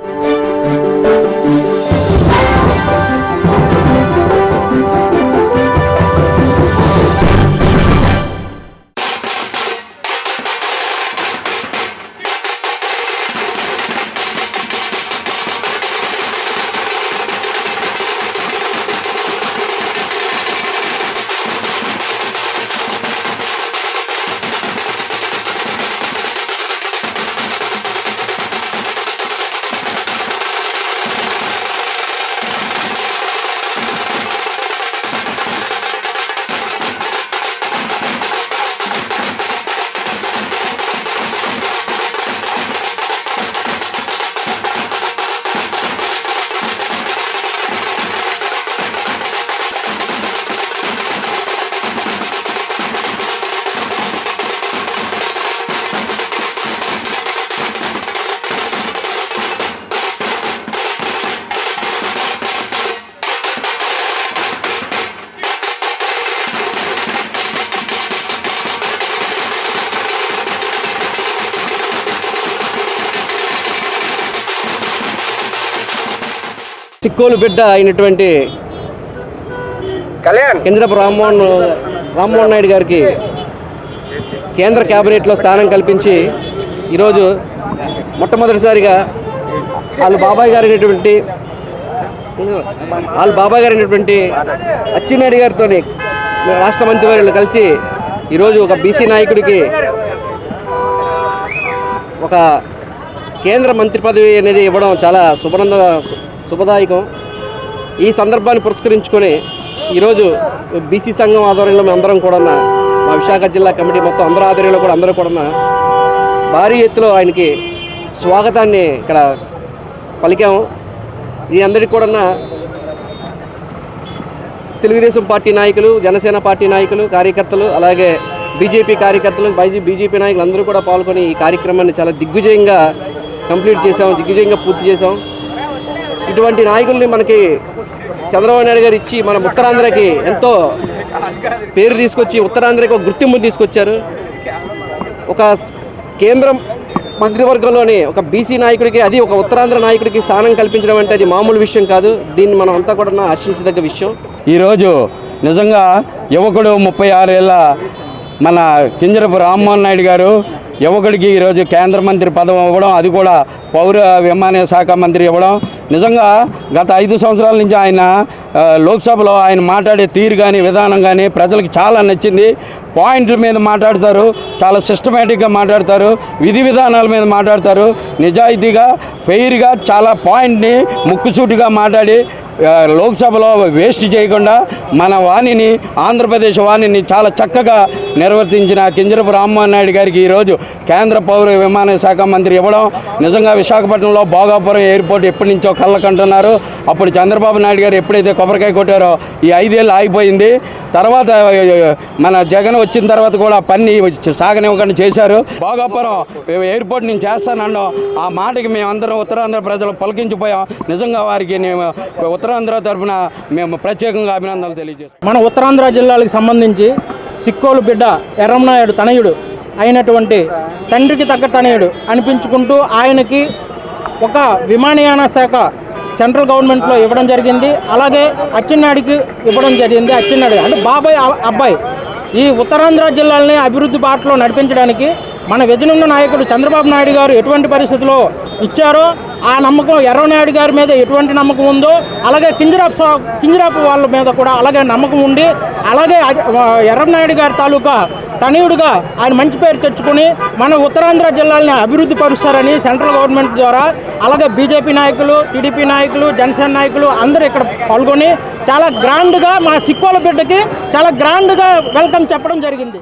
you Sikkolu బిడ్డ అయినటువంటి కళ్యాణ్. కేంద్రపు రామ్మోహన్ రామ్మోహన్ నాయుడు గారికి కేంద్ర కేబినెట్లో స్థానం కల్పించి ఈరోజు మొట్టమొదటిసారిగా వాళ్ళ బాబాయ్ గారు అయినటువంటి వాళ్ళ బాబాయ్ గారు అయినటువంటి అచ్చెన్నాయుడు గారితో రాష్ట్ర మంత్రివర్యులు కలిసి ఈరోజు ఒక బీసీ నాయకుడికి ఒక కేంద్ర మంత్రి పదవి అనేది ఇవ్వడం చాలా శుభనంద శుభదాయకం. ఈ సందర్భాన్ని పురస్కరించుకొని ఈరోజు బీసీ సంఘం ఆధ్వర్యంలో మేమందరం కూడా మా విశాఖ జిల్లా కమిటీ మొత్తం అందరూ ఆధ్వర్యంలో కూడా అందరూ కూడా భారీ ఎత్తులో ఆయనకి స్వాగతాన్ని ఇక్కడ పలికాము. ఈ అందరికీ కూడా తెలుగుదేశం పార్టీ నాయకులు జనసేన పార్టీ నాయకులు కార్యకర్తలు అలాగే బీజేపీ కార్యకర్తలు బీజేపీ నాయకులు అందరూ కూడా పాల్గొని ఈ కార్యక్రమాన్ని చాలా దిగ్విజయంగా కంప్లీట్ చేసాం దిగ్విజయంగా పూర్తి చేసాం ఇటువంటి నాయకుల్ని మనకి చంద్రబాబు నాయుడు గారు ఇచ్చి మన ఉత్తరాంధ్రకి ఎంతో పేరు తీసుకొచ్చి ఉత్తరాంధ్రకి ఒక గుర్తింపు తీసుకొచ్చారు. ఒక కేంద్రం మంత్రివర్గంలోని ఒక బీసీ నాయకుడికి అది ఒక ఉత్తరాంధ్ర నాయకుడికి స్థానం కల్పించడం అంటే అది మామూలు విషయం కాదు. దీన్ని మనం అంతా కూడా హర్షించదగ్గ విషయం. ఈరోజు నిజంగా యువకుడు ముప్పై ఆరేళ్ళ మన కింజరపు రామ్మోహన్ నాయుడు గారు యువకుడికి ఈరోజు కేంద్ర మంత్రి పదవి ఇవ్వడం అది కూడా పౌర విమానయాన శాఖ మంత్రి ఇవ్వడం. నిజంగా గత ఐదు సంవత్సరాల నుంచి ఆయన లోక్సభలో ఆయన మాట్లాడే తీరు కానీ విధానం కానీ ప్రజలకు చాలా నచ్చింది. పాయింట్ల మీద మాట్లాడతారు చాలా సిస్టమేటిక్గా మాట్లాడతారు విధి విధానాల మీద మాట్లాడతారు. నిజాయితీగా ఫెయిర్గా చాలా పాయింట్ని ముక్కుసూటిగా మాట్లాడి లోక్సభలో వేస్ట్ చేయకుండా మన వాణిని ఆంధ్రప్రదేశ్ వాణిని చాలా చక్కగా నిర్వర్తించిన కింజరపు రామ్మోహన్ నాయుడు గారికి ఈరోజు కేంద్ర పౌర విమాన శాఖ మంత్రి ఇవ్వడం నిజంగా విశాఖపట్నంలో భోగాపురం ఎయిర్పోర్ట్ ఎప్పటి నుంచో కళ్ళకంటున్నారు. అప్పుడు చంద్రబాబు నాయుడు గారు ఎప్పుడైతే కొబ్బరికాయ కొట్టారో ఈ ఐదేళ్ళు ఆగిపోయింది. తర్వాత మన జగన్ వచ్చిన తర్వాత కూడా పని సాగనివ్వకుండా చేశారు. భోగాపురం ఎయిర్పోర్ట్ నేను చేస్తానన్నాం. ఆ మాటకి మేమందరం ఉత్తరాంధ్ర ప్రజలు పలికించిపోయాం. నిజంగా వారికి నేను ఉత్తరాంధ్ర తరఫున మేము ప్రత్యేకంగా అభినందనలు తెలియజేస్తాం మన ఉత్తరాంధ్ర జిల్లాలకు సంబంధించి సిక్కోలు బిడ్డ ఎర్రంనాయుడు తనయుడు అయినటువంటి తండ్రికి తగ్గ తనయుడు అనిపించుకుంటూ ఆయనకి ఒక విమానయాన శాఖ సెంట్రల్ గవర్నమెంట్లో ఇవ్వడం జరిగింది. అలాగే అచ్చెన్నాడికి ఇవ్వడం జరిగింది. అచ్చెన్నాయుడు అంటే బాబాయ్ అబ్బాయి ఈ ఉత్తరాంధ్ర జిల్లాలని అభివృద్ధి బాటలో నడిపించడానికి మన వెజనున్న నాయకుడు చంద్రబాబు నాయుడు గారు ఎటువంటి పరిస్థితుల్లో ఇచ్చారో ఆ నమ్మకం ఎర్రనాయుడు గారి మీద ఎటువంటి నమ్మకం ఉందో అలాగే కింజరాపు సా- కింజరాపు వాళ్ళ మీద కూడా అలాగే నమ్మకం ఉండి అలాగే ఎర్రనాయుడు గారి తాలూకా తనయుడుగా ఆయన మంచి పేరు తెచ్చుకొని మన ఉత్తరాంధ్ర జిల్లాలని అభివృద్ధి పరుస్తారని సెంట్రల్ గవర్నమెంట్ ద్వారా అలాగే బీజేపీ నాయకులు టీడీపీ నాయకులు జనసేన నాయకులు అందరూ ఇక్కడ పాల్గొని చాలా గ్రాండ్గా మా సిక్కోల బిడ్డకి చాలా గ్రాండ్గా వెల్కమ్ చెప్పడం జరిగింది.